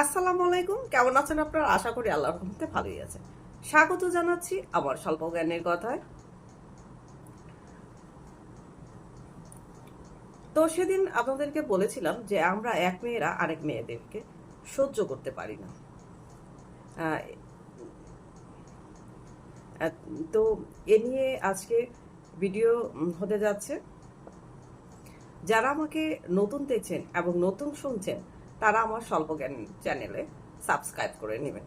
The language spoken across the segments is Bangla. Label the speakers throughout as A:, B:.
A: আসসালামু আলাইকুম। কেমন আছেন আপনারা? আশা করি আল্লাহর রহমতে ভালোই আছে স্বাগত জানাচ্ছি আমার স্বল্প জ্ঞানের কথায়। তো সেদিন আপনাদেরকে বলেছিলাম যে আমরা এক মেয়েরা আরেক মেয়েদেরকে সহ্য করতে পারি না। তো এ নিয়ে আজকে ভিডিও হতে যাচ্ছে। যারা আমাকে নতুন দেখছেন এবং নতুন শুনছেন তারা আমার স্বল্প জ্ঞান চ্যানেলে সাবস্ক্রাইব করে নেবেন।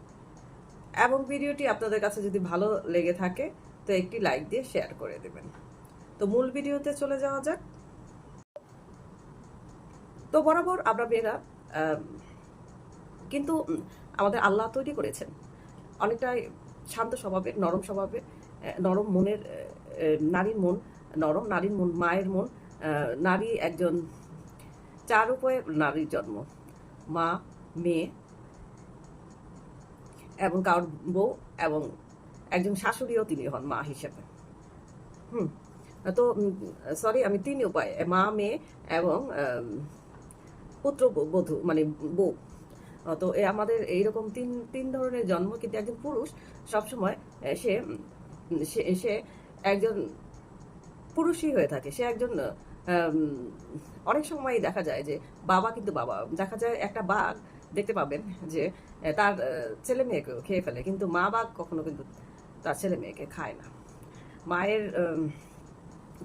A: এবং ভিডিওটি আপনাদের কাছে যদি ভালো লেগে থাকে, তো একটি লাইক দিয়ে শেয়ার করে দেবেন। তো মূল ভিডিওতে চলে যাওয়া যাক। তো বরাবর আমরা মেয়েরা কিন্তু আমাদের আল্লাহ তৈরি করেছেন। অনেকটাই শান্ত স্বভাবের, নরম স্বভাবের নরম মনের নারীর মন, নরম নারীর মন, মায়ের মন নারী একজন চার উপায়ে নারীর জন্ম। মা, মেয়ে এবং কারোর বউ এবং একজন শাশুড়িও তিনি হন মা হিসেবে। হুম, তো সরি আমি তিন উপায়, মা, মেয়ে এবং পুত্র, বধূ মানে বউ। তো, এ আমাদের এইরকম তিন তিন ধরনের জন্ম, কিন্তু একজন পুরুষ সবসময় সে সে একজন পুরুষই হয়ে থাকে। সে একজন অনেক সময় দেখা যায় যে বাবা কিন্তু বাবা, দেখা যায় একটা বাঘ দেখতে পাবেন যে তার ছেলে মেয়েকে খেয়ে ফেলে, কিন্তু মা বাঘ কখনো কিন্তু তার ছেলে মেয়েকে খায় না। মায়ের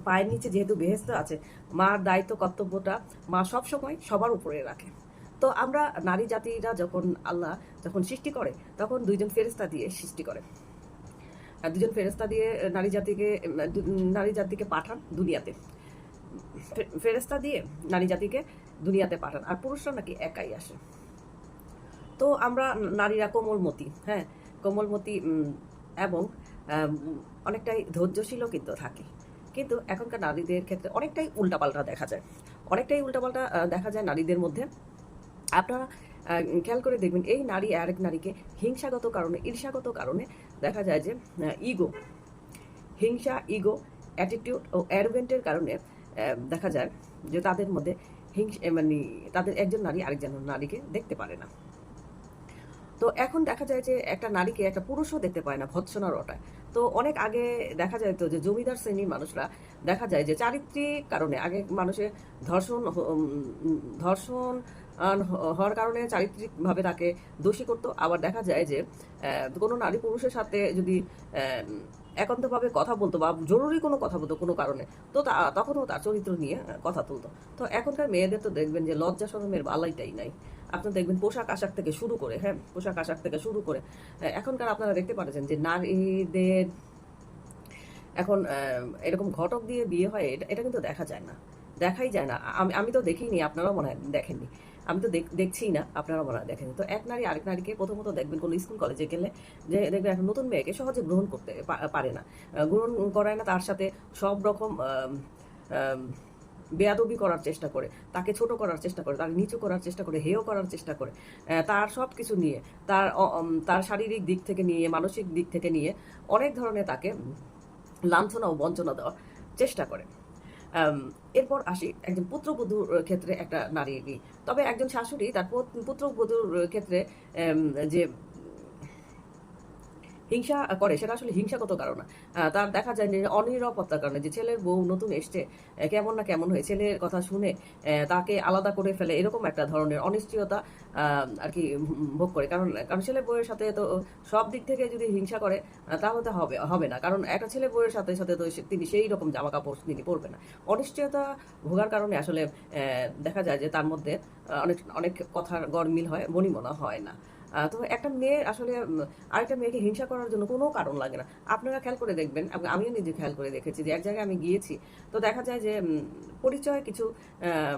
A: পায়ের নিচে যেহেতু বেহেস্ত আছে মার দায়িত্ব, কর্তব্যটা মা সব সময় সবার উপরে রাখে। তো আমরা নারী জাতিরা যখন আল্লাহ যখন সৃষ্টি করে, তখন দুইজন ফেরেস্তা দিয়ে সৃষ্টি করে। দুজন ফেরেস্তা দিয়ে নারী জাতিকে নারী জাতিকে পাঠান দুনিয়াতে। ফেরেস্তা দিয়ে নারী জাতিকে দুনিয়াতে পাঠান। আর পুরুষরা নাকি একাই আসে। তো আমরা নারীরা কোমলমতি হ্যাঁ? কোমলমতি এবং অনেকটাই ধৈর্যশীলও কিন্তু থাকে। কিন্তু এখনকার নারীদের ক্ষেত্রে অনেকটাই উল্টাপাল্টা দেখা যায়। অনেকটাই উল্টাপাল্টা দেখা যায় নারীদের মধ্যে। আপনারা খেয়াল করে দেখবেন, এই নারী আরেক নারীকে হিংসাগত কারণে, ঈর্ষাগত কারণে দেখা যায় যে ইগো হিংসা ইগো অ্যাটিটিউড ও অ্যারোগেন্টের কারণে দেখা যায় যে তাদের মধ্যে হিংসা মানে তাদের একজন নারী আরেকজন নারীকে দেখতে পারে না। তো এখন দেখা যায় যে একটা নারীকে একটা পুরুষও দেখতে পায় না ভৎসনার ওটায়। তো অনেক আগে দেখা যায় তো যে জমিদার শ্রেণির মানুষরা দেখা যায় যে চারিত্রিক কারণে আগে মানুষের ধর্ষণ ধর্ষণ হওয়ার কারণে চারিত্রিকভাবে তাকে দোষী করতো। আবার দেখা যায় যে কোনো নারী পুরুষের সাথে যদি একান্তভাবে কথা বলতো বা জরুরি কোনো কথা বলতো কোনো কারণে। তো তখনও তার চরিত্র নিয়ে কথা তুলতো। তো এখনকার মেয়েদের তো দেখবেন যে লজ্জা শরমের বালাইটাই নাই। আপনার দেখবেন পোশাক আশাক থেকে শুরু করে হ্যাঁ পোশাক আশাক থেকে শুরু করে এখনকার আপনারা দেখতে পাচ্ছেন যে নারীদের এখন এরকম ঘটক দিয়ে বিয়ে হয়, এটা এটা কিন্তু দেখা যায় না। দেখাই যায় না। আমি আমি তো দেখিনি, আপনারাও মনে হয় দেখেননি। আমি তো দেখ- দেখছিই না আপনারা হয় দেখেনি তো এক নারী আরেক নারীকে প্রথমত দেখবেন কোনো স্কুল কলেজে গেলে যে দেখবেন একটা নতুন মেয়েকে সহজে গ্রহণ করতে পারে না। গ্রহণ করায় না, তার সাথে সব রকম বেয়াদবি করার চেষ্টা করে, তাকে ছোট করার চেষ্টা করে, তাকে নিচু করার চেষ্টা করে, হেয় করার চেষ্টা করে। তার সব কিছু নিয়ে, তার তার শারীরিক দিক থেকে নিয়ে, মানসিক দিক থেকে নিয়ে অনেক ধরনের তাকে লাঞ্ছনা ও বঞ্চনা দেওয়ার চেষ্টা করে। এরপর আসি একজন পুত্রবধূর ক্ষেত্রে একটা নারী তবে একজন শাশুড়ি তার পুত- পুত্রবধূর ক্ষেত্রে যে হিংসা করে, সেটা আসলে হিংসাগত কারণ তার দেখা যায় অনিরাপত্তার কারণে যে ছেলের বউ নতুন এসছে কেমন না কেমন হয়ে, ছেলের কথা শুনে তাকে আলাদা করে ফেলে, এরকম একটা ধরনের অনিশ্চয়তা আর কি ভোগ করে। কারণ কারণ ছেলের বউয়ের সাথে তো সব দিক থেকে যদি হিংসা করে তাহলে হবে হবে না। কারণ একটা ছেলে বউয়ের সাথে সাথে তো তিনি সেই রকম জামা কাপড় তিনি পরবে না। অনিশ্চয়তা ভোগার কারণে আসলে দেখা যায় যে তার মধ্যে অনেক অনেক কথার গরমিল হয় মনিমনা হয় না। তো একটা মেয়ে আসলে আরেকটা মেয়েকে হিংসা করার জন্য কোনো কারণ লাগে না। আপনারা খেয়াল করে দেখবেন আমিও নিজে খেয়াল করে দেখেছি যে এক জায়গায় আমি গিয়েছি, তো দেখা যায় যে পরিচয় কিছু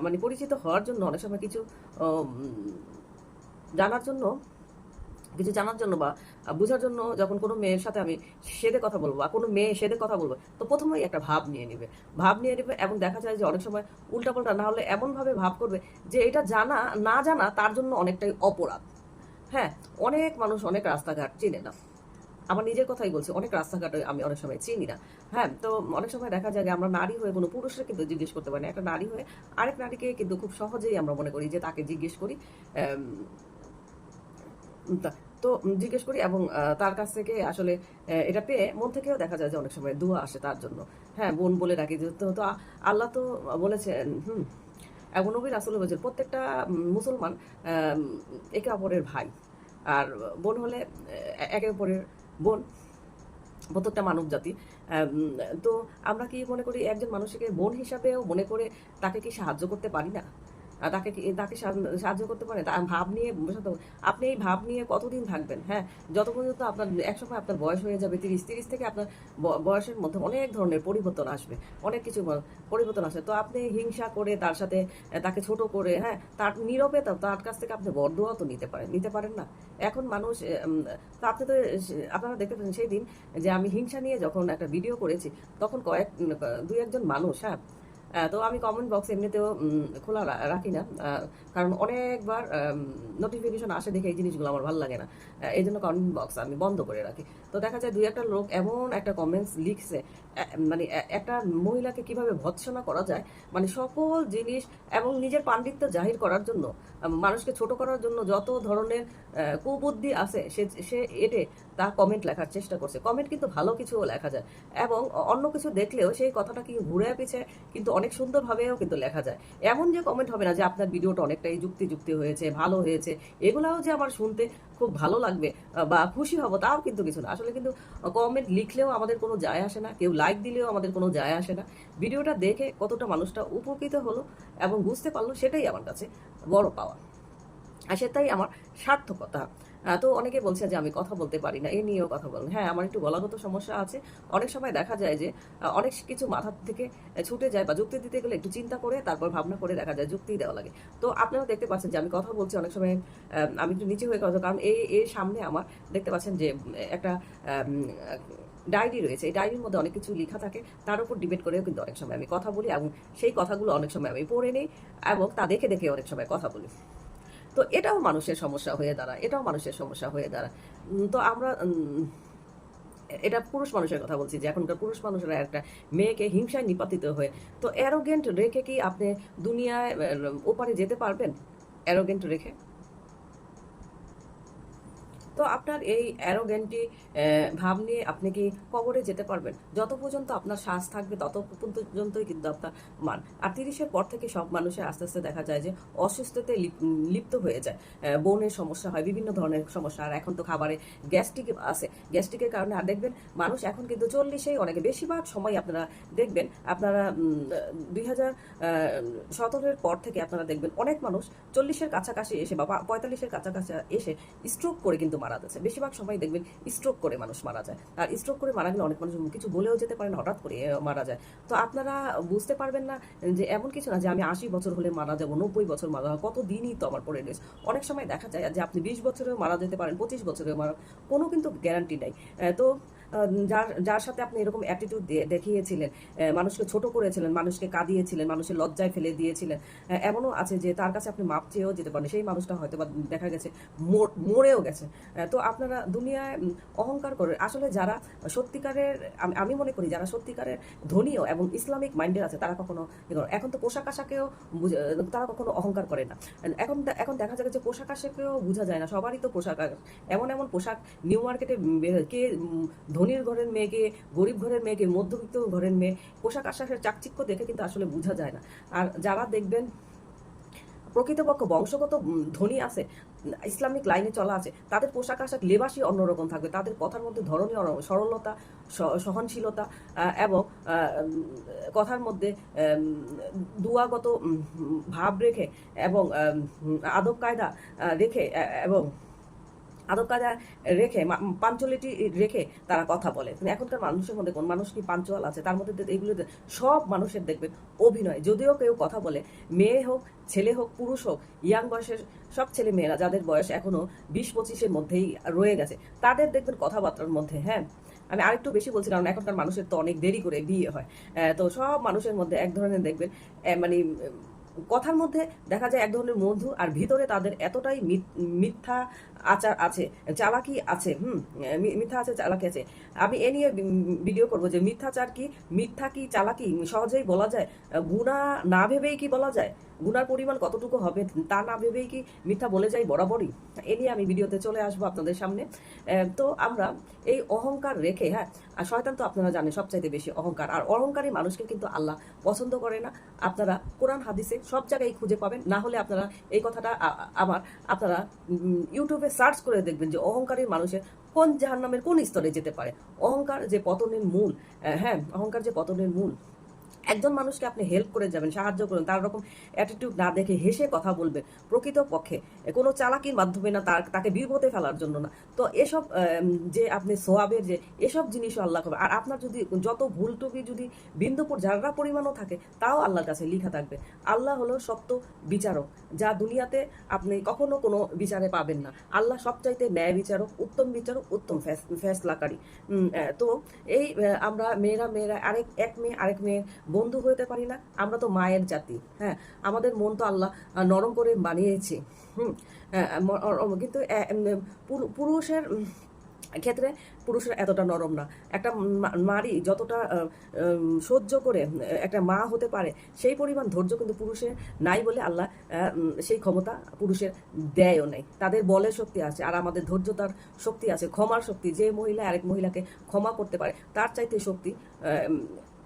A: মানে পরিচিত হওয়ার জন্য অনেক সময় কিছু জানার জন্য, কিছু জানার জন্য বা বোঝার জন্য যখন কোনো মেয়ের সাথে আমি সেদে কথা বলব বা কোনো মেয়ে সেদে কথা বলব, তো প্রথমেই একটা ভাব নিয়ে নেবে। ভাব নিয়ে নেবে এবং দেখা যায় যে অনেক সময় উল্টাপাল্টা না হলে এমনভাবে ভাব করবে যে এটা জানা, না জানা তার জন্য অনেকটাই অপরাধ। হ্যাঁ অনেক মানুষ অনেক রাস্তাঘাট চেনে না। আমার নিজের কথাই বলছি, অনেক রাস্তাঘাট আমি অনেক সময় চিনি না। হ্যাঁ তো অনেক সময় দেখা যায় যে আমরা নারী হয়ে কোনো পুরুষরা কিন্তু জিজ্ঞেস করতে পারি না। একটা নারী হয়ে আরেক নারীকে কিন্তু খুব সহজেই আমরা মনে করি যে তাকে জিজ্ঞেস করি তা- জিজ্ঞেস করি এবং তার কাছ থেকে আসলে এটা পেয়ে মন থেকেও দেখা যায় যে অনেক সময় দোয়া আসে তার জন্য। হ্যাঁ বোন বলে ডাকি যে, তো আল্লাহ তো বলেছেন, হুম, এবং নবী রাসুল বলছেন, প্রত্যেকটা মুসলমান একে অপরের ভাই। আর বোন হলে একে অপরের বোন, প্রত্যেকটা মানব জাতি। তো আমরা কি মনে করি একজন মানুষকে বোন হিসাবেও মনে করে তাকে কি সাহায্য করতে পারি না? তাকে তাকে সাহায্য করতে পারে? তা ভাব নিয়ে। আপনি এই ভাব নিয়ে কতদিন থাকবেন হ্যাঁ? যত পর্যন্ত আপনার একসময় আপনার বয়স হয়ে যাবে তিরিশ তিরিশ থেকে আপনার বয়সের মধ্যে অনেক ধরনের পরিবর্তন আসবে। অনেক কিছু পরিবর্তন আসবে। তো আপনি হিংসা করে তার সাথে তাকে ছোট করে হ্যাঁ? তার নীরবে তার কাছ থেকে আপনি বরদোয়া তো নিতে পারেন নিতে পারেন না। এখন মানুষ উম, তো আপনি তো আপনারা দেখতে পাচ্ছেন সেই দিন যে আমি হিংসা নিয়ে যখন একটা ভিডিও করেছি তখন কয়েক দুই একজন মানুষ হ্যাঁ? তো আমি কমেন্ট বক্স এমনিতেও খোলা রাখি না। কারণ অনেকবার নোটিফিকেশন আসে দেখে এই জিনিসগুলো আমার ভালো লাগে না। এই জন্য কমেন্ট বক্স আমি বন্ধ করে রাখি। তো দেখা যায় দুই একটা লোক এমন একটা কমেন্টস লিখছে মানে একটা মহিলাকে কীভাবে ভৎসনা করা যায় মানে সকল জিনিস এবং নিজের পাণ্ডিত্য জাহির করার জন্য মানুষকে ছোট করার জন্য যত ধরনের কুবুদ্ধি আছে, সে সে এটে তা কমেন্ট লেখার চেষ্টা করছে। কমেন্ট কিন্তু ভালো কিছুও লেখা যায় এবং অন্য কিছু দেখলেও সেই কথাটা কি ঘুরে পিছে, কিন্তু অনেক সুন্দরভাবেও কিন্তু লেখা যায়। এমন যে কমেন্ট হবে না যে আপনার ভিডিওটা অনেকটাই যুক্তি যুক্তি হয়েছে, ভালো হয়েছে, এগুলাও যে আমার শুনতে খুব ভালো লাগবে বা খুশি হব, তাও কিন্তু কিছু না। আসলে কিন্তু কমেন্ট লিখলেও আমাদের কোনো যায় আসে না, কেউ লাইক দিলেও আমাদের কোনো যায় আসে না। ভিডিওটা দেখে কতটা মানুষটা উপকৃত হলো এবং বুঝতে পারল সেটাই আমার কাছে বড় পাওয়া। আর সেটাই আমার সার্থকতা। তো অনেকে বলছে যে আমি কথা বলতে পারি না, এ নিয়েও কথা বলেন হ্যাঁ আমার একটু গলাগত সমস্যা আছে। অনেক সময় দেখা যায় যে অনেক কিছু মাথা থেকে ছুটে যায় বা যুক্তি দিতে গেলে একটু চিন্তা করে, তারপর ভাবনা করে দেখা যায় যুক্তি দেওয়া লাগে। তো আপনারা দেখতে পাচ্ছেন যে আমি কথা বলছি অনেক সময় আমি একটু নিচে হয়ে কথা কারণ এই, এর সামনে আমার দেখতে পাচ্ছেন যে একটা ডায়েরি রয়েছে। এই ডায়েরির মধ্যে অনেক কিছু লেখা থাকে। তার উপর ডিবেট করেও কিন্তু অনেক সময় আমি কথা বলি এবং সেই কথাগুলো অনেক সময় আমি পড়ে নিই এবং তা দেখে দেখে অনেক সময় কথা বলি। তো এটাও মানুষের সমস্যা হয়ে দাঁড়ায়, এটাও মানুষের সমস্যা হয়ে দাঁড়ায়। তো আমরা এটা পুরুষ মানুষের কথা বলছি যে এখনকার পুরুষ মানুষেরা একটা মেয়েকে হিংসায় নিপাতিত হয়ে, তো অ্যারোগেন্ট রেখে কি আপনি দুনিয়ায় ওপারে যেতে পারবেন? অ্যারোগেন্ট রেখে? তো আপনার এই অ্যারোগেন্টি ভাব নিয়ে আপনি কি কবরে যেতে পারবেন? যত পর্যন্ত আপনার শ্বাস থাকবে, তত পর্যন্তই কিন্তু আপনার মান। আর তিরিশের পর থেকে সব মানুষের আস্তে আস্তে দেখা যায় যে, অসুস্থতে লিপ- লিপ্ত হয়ে যায়। বনের সমস্যা হয়, বিভিন্ন ধরনের সমস্যা। আর এখন তো খাবারে গ্যাস্ট্রিক আছে। গ্যাস্ট্রিকের কারণে আর দেখবেন, মানুষ এখন কিন্তু চল্লিশেই অনেকে বেশিরভাগ সময় আপনারা দেখবেন, আপনারা দুই হাজার পর থেকে আপনারা দেখবেন, অনেক মানুষ চল্লিশের কাছাকাছি এসে বা পঁয়তাল্লিশের কাছাকাছি এসে স্ট্রোক করে কিন্তু মারা যাচ্ছে। বেশিরভাগ সময় দেখবেন স্ট্রোক করে মানুষ মারা যায়। আর স্ট্রোক করে মারা গেলে অনেক মানুষ কিছু বলেও যেতে পারেন, হঠাৎ করে মারা যায়। তো আপনারা বুঝতে পারবেন না যে এমন কিছু না যে আমি আশি বছর হলে মারা যাব, নব্বই বছর মারা যাব কত দিনই তো আমার পরে রয়েছে। অনেক সময় দেখা যায় যে আপনি বিশ বছরেও মারা যেতে পারেন, পঁচিশ বছরেও মারা কোনো কিন্তু গ্যারান্টি নাই। তো যার যার সাথে আপনি এরকম অ্যাটিটিউড দেখিয়েছিলেন মানুষকে ছোট করেছিলেন মানুষকে কাঁদিয়েছিলেন মানুষের লজ্জায় ফেলে দিয়েছিলেন এমনও আছে যে তার কাছে আপনি মাপ চেয়েও যেতে পারেন সেই মানুষটা হয়তো বা দেখা গেছে মর- মরেও গেছে তো আপনারা দুনিয়ায় অহংকার করে আসলে যারা সত্যিকারের আমি- মনে করি যারা সত্যিকারের ধনীও এবং ইসলামিক মাইন্ডের আছে তারা কখনো। এখন তো পোশাক আশাকেও তারা কখনো অহংকার করে না এখন এখন দেখা যাবে যে পোশাক আশাকেও বোঝা যায় না সবারই তো পোশাক। এমন এমন পোশাক নিউ মার্কেটে কে উম, ধনীর ঘরের মেয়েকে, গরিব ঘরের মেয়েকে, মধ্যবিত্ত ঘরের মেয়ে, পোশাক আশাকের চাকচিক্য দেখে কিন্তু আসলে বোঝা যায় না। আর যারা দেখবেন, প্রকৃতপক্ষ বংশগত ধনী আছে, ইসলামিক লাইনে চলা আছে, তাদের পোশাক আশাক লেবাসই অন্যরকম থাকবে। তাদের কথার মধ্যে ধরনের সরলতা সহনশীলতা এবং কথার মধ্যে দুয়াগত ভাব রেখে এবং আদব কায়দা রেখে এবং আদব কায়দা রেখে পাঞ্চলিটি রেখে তারা কথা বলে। এখনকার মানুষের মধ্যে কোন মানুষ কি পাঞ্চুয়াল আছে? তার মধ্যে এগুলো সব মানুষের দেখবেন অভিনয়। যদিও কেউ কথা বলে, মেয়ে হোক, ছেলে হোক, পুরুষ হোক, ইয়াং বয়সের সব ছেলে মেয়েরা, যাদের বয়স এখনও বিশ পঁচিশের মধ্যেই রয়ে গেছে, তাদের দেখবেন কথাবার্তার মধ্যে হ্যাঁ? আমি আরেকটু বেশি বলছি, কারণ এখনকার মানুষের তো অনেক দেরি করে বিয়ে হয়। তো সব মানুষের মধ্যে এক ধরনের দেখবেন মানে কথার মধ্যে দেখা যায় এক ধরনের মধু আর ভিতরে তাদের এতটাই মিথ- মিথ্যা আচার আছে, চালাকি আছে, হুম মিথ্যা আছে, চালাকি আছে। আমি এ নিয়ে ভিডিও করব যে মিথ্যাচার কি, মিথ্যা কি, চালাকি? সহজেই বলা যায়? গুণা না ভেবেই কি বলা যায়? গুনার পরিমাণ কতটুকু হবে তা না ভেবেই কি মিথ্যা বলে যাই বরাবরই? এ নিয়ে আমি ভিডিওতে চলে আসব আপনাদের সামনে। তো আমরা এই অহংকার রেখে হ্যাঁ আর শয়তান তো আপনারা জানেন সবচাইতে বেশি অহংকার। আর অহংকারী মানুষকে কিন্তু আল্লাহ পছন্দ করে না। আপনারা কোরআন, হাদিসে সব জায়গায় খুঁজে পাবেন। না হলে আপনারা এই কথাটা আ- আ- আবার আপনারা ইউটিউবে সার্চ করে দেখবেন যে অহংকারী মানুষের কোন জাহান্নামের কোন স্তরে যেতে পারে। অহংকার যে পতনের মূল হ্যাঁ অহংকার যে পতনের মূল একজন মানুষকে আপনি হেল্প করে যাবেন, সাহায্য করবেন তার রকম অ্যাটিটিউড না দেখে হেসে কথা বলবেন প্রকৃত পক্ষে কোনো চালাকির মাধ্যমে না, তার, তাকে বিপদে ফেলার জন্য না। তো এসব যে আপনি সোয়াবের যে, এসব জিনিসও আল্লাহ করবে। আর আপনার যদি যত ভুল টুকি যদি বিন্দুপুর যারা পরিমাণও থাকে, তাও আল্লাহর কাছে লিখা থাকবে। আল্লাহ হলো সত্য বিচারক, যা দুনিয়াতে আপনি কখনো কোনো বিচারে পাবেন না। আল্লাহ সবচাইতে ন্যায় বিচারক, উত্তম বিচারক, উত্তম ফ্যাস- ফ্যাসলাকারী তো এই আমরা মেয়েরা মেয়েরা, আরেক, এক মেয়ে, আরেক মেয়ের বন্ধু হইতে পারি না। আমরা তো মায়ের জাতি হ্যাঁ? আমাদের মন তো আল্লাহ নরম করে বানিয়েছে, হুম? কিন্তু পুরুষের ক্ষেত্রে পুরুষরা এতটা নরম না। একটা নারী যতটা সহ্য করে একটা মা হতে পারে, সেই পরিমাণ ধৈর্য কিন্তু পুরুষের নাই বলে আল্লাহ সেই ক্ষমতা পুরুষের দেয়ও নেই। তাদের বলের শক্তি আছে, আর আমাদের ধৈর্যতার শক্তি আছে, ক্ষমার শক্তি। যে মহিলা আরেক মহিলাকে ক্ষমা করতে পারে, তার চাইতে শক্তি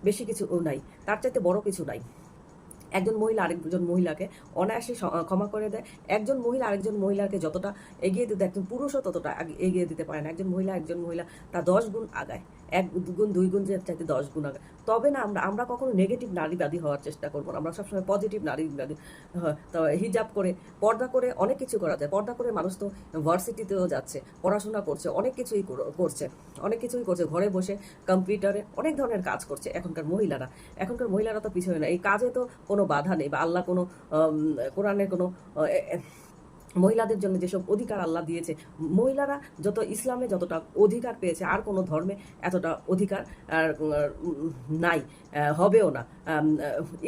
A: বেশি কিছু নাই, তার চাইতে বড় কিছু নাই। একজন মহিলা আরেকজন মহিলাকে অনায়াসে ক্ষমা করে দেয়। একজন মহিলা আরেকজন মহিলাকে যতটা এগিয়ে দিতে, একজন পুরুষও ততটা এগিয়ে দিতে পারে না। একজন মহিলা একজন মহিলা, তা দশ গুণ আগায়। এক গুণ, দুই গুণ যে চাইতে দশ গুণ আগায়। তবে না, আমরা আমরা কখনো নেগেটিভ নারীবাদী হওয়ার চেষ্টা করব না। আমরা সবসময় পজিটিভ নারীবাদী হয়। তো হিজাব করে, পর্দা করে অনেক কিছু করা যায়। পর্দা করে মানুষ তো ভার্সিটিতেও যাচ্ছে, পড়াশোনা করছে, অনেক কিছুই কর- করছে। অনেক কিছুই করছে, ঘরে বসে কম্পিউটারে অনেক ধরনের কাজ করছে এখনকার মহিলারা। এখনকার মহিলারা তো পিছনে না এই কাজে তো কোনো বাধা নেই বা আল্লাহ কোনো কোরআনের কোনো মহিলাদের জন্য যেসব অধিকার আল্লাহ দিয়েছে, মহিলারা যত ইসলামে যতটা অধিকার পেয়েছে, আর কোনো ধর্মে এতটা অধিকার নাই হবেও না।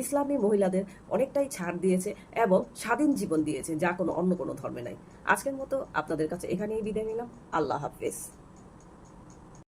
A: ইসলামী মহিলাদের অনেকটাই ছাড় দিয়েছে এবং স্বাধীন জীবন দিয়েছে, যা কোনো অন্য কোনো ধর্মে নাই। আজকের মতো আপনাদের কাছে এখানেই বিদায় নিলাম। আল্লাহ হাফেজ।